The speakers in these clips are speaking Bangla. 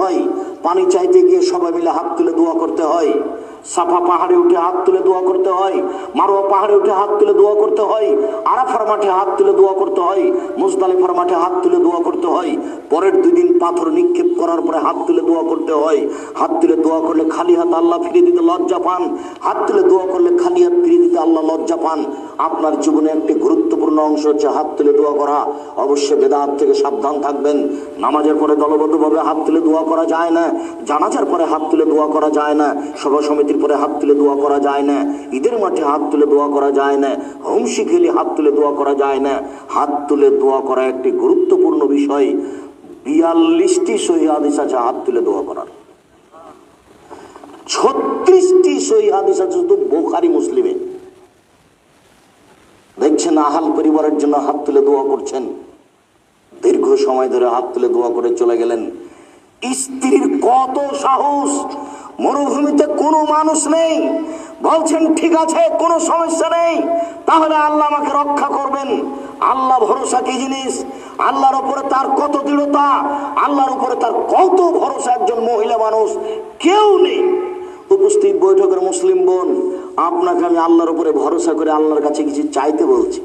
হয়। পানি চাইতে গিয়ে সবাই মিলে হাত তুলে দোয়া করতে হয়। সাফা পাহাড়ে উঠে হাত তুলে দোয়া করতে হয় মারোয়া পাহাড়ে উঠে হাত তুলে দোয়া করতে হয় আরাফার মাঠে হাত তুলে দোয়া করতে হয় মুজদালিফার মাঠে হাত তুলে দোয়া করতে হয় পরের দুই দিন পাথর নিক্ষেপ করার পরে হাত তুলে দোয়া করতে হয় হাত তুলে দোয়া করলে খালি হাত আল্লাহ ফিরে দিতে লজ্জা পান হাত তুলে দোয়া করলে খালি হাত ফিরে দিতে আল্লাহ লজ্জা পান আপনার জীবনে একটি গুরুত্বপূর্ণ অংশ হচ্ছে হাত তুলে দোয়া করা অবশ্যই বেদাত থেকে সাবধান থাকবেন নামাজের পরে দলবদ্ধভাবে হাত তুলে দোয়া করা যায় না জানাজার পরে হাত তুলে দোয়া করা যায় না সভা সমিতির পরে হাত তুলে দোয়া করা যায় না। ঈদের মাঠে হাত তুলে দোয়া করা যায় না। হোম শিখেলে হাত তুলে দোয়া করা যায় না। হাত তুলে দোয়া করা একটি গুরুত্বপূর্ণ বিষয়। বিয়াল্লিশটি সহি হাদিস আছে হাত তুলে দোয়া করার। ছত্রিশটি সহি হাদিস আছে শুধু বোখারি মুসলিমে। দেখছেন আহাল পরিবারের জন্য হাত তুলে দোয়া করছেন। দীর্ঘ সময় ধরে হাত তুলে দোয়া করে চলে গেলেন। স্ত্রীর কত সাহস! মরুভূমিতে কোনো মানুষ নেই। বলছেন, ঠিক আছে, কোনো সমস্যা নেই। তাহলে আল্লাহ আমাকে রক্ষা করবেন। আল্লাহ ভরসা কি জিনিস? আল্লাহর উপরে তার কত দৃঢ়তা? আল্লাহর উপরে তার কত ভরসা একজন মহিলা মানুষ? কেউ নেই। উপস্থিত বৈঠকের মুসলিম বোন, আপনাকে আমি আল্লাহর উপরে ভরসা করে আল্লাহর কাছে কিছু চাইতে বলছি।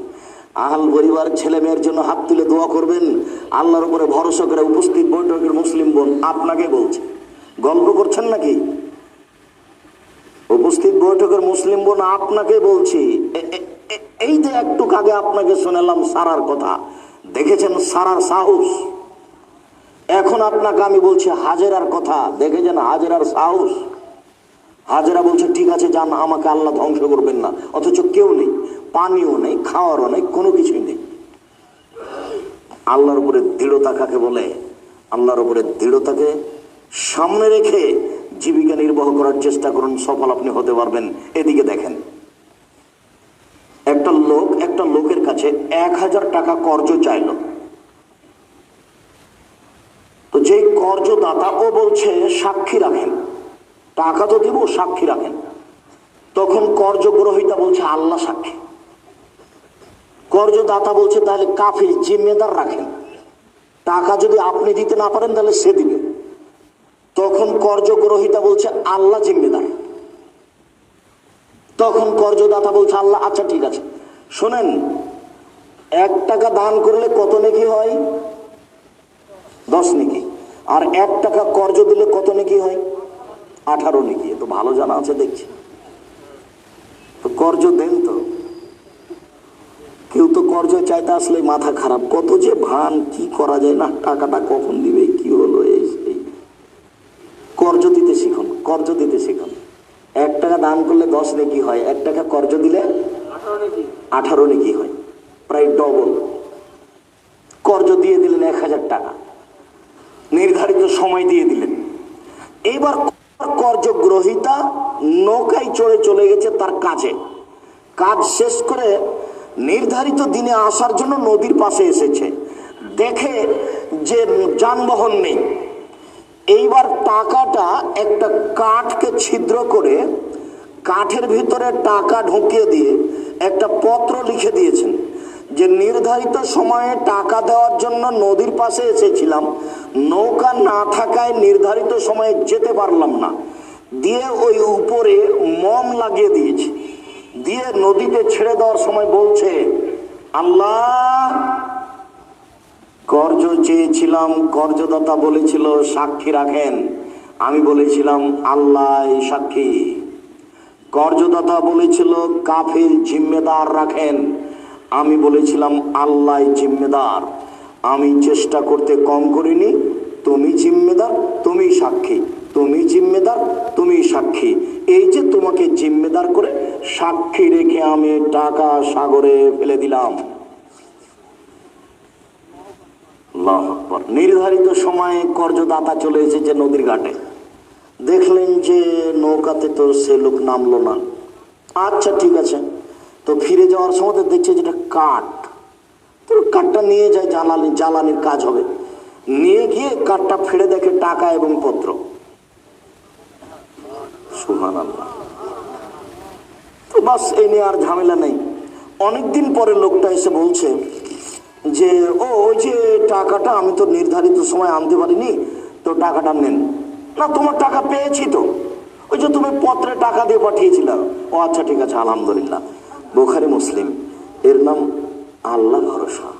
আহাল পরিবার, ছেলে মেয়ের জন্য হাত তুলে দোয়া করবেন। আল্লাহর উপরে ভরসা করে উপস্থিত বৈঠকের মুসলিম বোন আপনাকে বলছে। গল্প করছেন নাকি? উপস্থিত বৈঠকের মুসলিম বোন আপনাকে বলছি এই যে একটু আগে আপনাকে শুনেলাম সারার কথা, দেখেছেন সারার সাহস? এখন আপনাকে আমি বলছি হাজেরার কথা, দেখেছেন হাজেরার সাহস? হাজেরা বলছে, ঠিক আছে, যান, আমাকে আল্লাহ ধ্বংস করবেন না। অথচ কেউ নেই, পানিও নেই, খাওয়ারও নেই, কোনো কিছুই নেই। আল্লাহর উপরে দৃঢ়তা কাকে বলে? আল্লাহর উপরে দৃঢ়তাকে সামনে রেখে জীবিকা নির্বাহ করার চেষ্টা করুন, সফল আপনি হতে পারবেন। এদিকে দেখেন, একটা লোক, একটা লোকের কাছে এক হাজার টাকা কর্জ চাইলো। তো যেই কর্জদাতা, ও বলছে, সাক্ষী রাখেন। টাকা তো দিব, সাক্ষী রাখেন। তখন কর্জ গ্রহিতা বলছে, আল্লাহ সাক্ষী। কর্জদাতা বলছে, তাহলে কাফিল, জিম্মেদার রাখেন। টাকা যদি আপনি দিতে না পারেন, তাহলে সে দিবে। তখন কর্জ গ্রহিতা বলছে, আল্লাহ জিম্মেদার। তখন কর্জদাতা বলছে, আল্লাহ আচ্ছা ঠিক আছে। শোনেন, এক টাকা দান করলে কত নেকি হয়? দশ নেকি। আর এক টাকা কর্জ দিলে কত নেকি হয়? আঠারো নেকি। তো ভালো জানা আছে, দেখছি। তো কর্জ দেন তো। কেউ তো কর্জ চাইতে আসলে মাথা খারাপ। কত যে ভান, কি করা যায় না? টাকাটা কখন দিবে? কর্জ দিতে শিখুন কর্জ দিতে শিখুন। এক টাকা দান করলে দশ নেকি হয় এক টাকা কর্জ দিলে আঠারো নেকি। হয় প্রায় ডবল কর্জ দিয়ে দিলেন এক হাজার টাকা। নির্ধারিত সময় দিয়ে দিলেন। এবার কর্জ গ্রহিতা নৌকায় চড়ে চলে গেছে তার কাজে। কাজ শেষ করে নির্ধারিত দিনে আসার জন্য নদীর পাশে এসেছে। দেখে যে যানবাহন নেই এইবার টাকাটা একটা কাঠকে ছিদ্র করে কাঠের ভিতরে টাকা ঢুকিয়ে দিয়ে একটা পত্র লিখে দিয়েছেন যে নির্ধারিত সময়ে টাকা দেওয়ার জন্য নদীর পাশে এসেছিলাম। নৌকা না থাকায় নির্ধারিত সময়ে যেতে পারলাম না। দিয়ে ওই উপরে মম লাগিয়ে দিয়েছে। দিয়ে নদীতে ছেড়ে দেওয়ার সময় বলছে, আল্লাহ কর্জ চেয়েছিলাম কর্জদাতা বলেছিল, সাক্ষী রাখেন। আমি বলেছিলাম আল্লাহ সাক্ষী। কর্জদাতা বলেছিল কাফিল জিম্মেদার রাখেন। আমি বলেছিলাম, আল্লাহ জিম্মেদার। আমি চেষ্টা করতে কম করিনি, তুমি জিম্মেদার, তুমি সাক্ষী। তুমি জিম্মেদার, তুমি সাক্ষী। এই যে তোমাকে জিম্মেদার করে সাক্ষী রেখে আমি টাকা সাগরে ফেলে দিলাম। নির্ধারিত সময়ে কর্জদাতা চলে এসেছে নদীর ঘাটে। দেখলেন যে নৌকাতে তো সে লোক নামলো না। আচ্ছা ঠিক আছে। তো ফিরে যাওয়ার সময় দেখছে যেটা কাঠ। তো কাঠটা নিয়ে যায় জ্বালানি, জ্বালানির কাজ হবে। নিয়ে গিয়ে কাঠটা ফেড়ে দেখে টাকা এবং পত্র। তো বাস এই নিয়ে আর ঝামেলা নেই। অনেকদিন পরে লোকটা এসে বলছে যে, ও, ওই যে টাকাটা আমি তো নির্ধারিত সময় আনতে পারিনি, তো টাকাটা নেন। না, তোমার টাকা পেয়েছি তো। ওই যে তুমি পত্রে টাকা দিয়ে পাঠিয়েছিল। ও আচ্ছা ঠিক আছে, আলহামদুলিল্লাহ। বোখারি মুসলিম, এর নাম আল্লাহ ভরসা।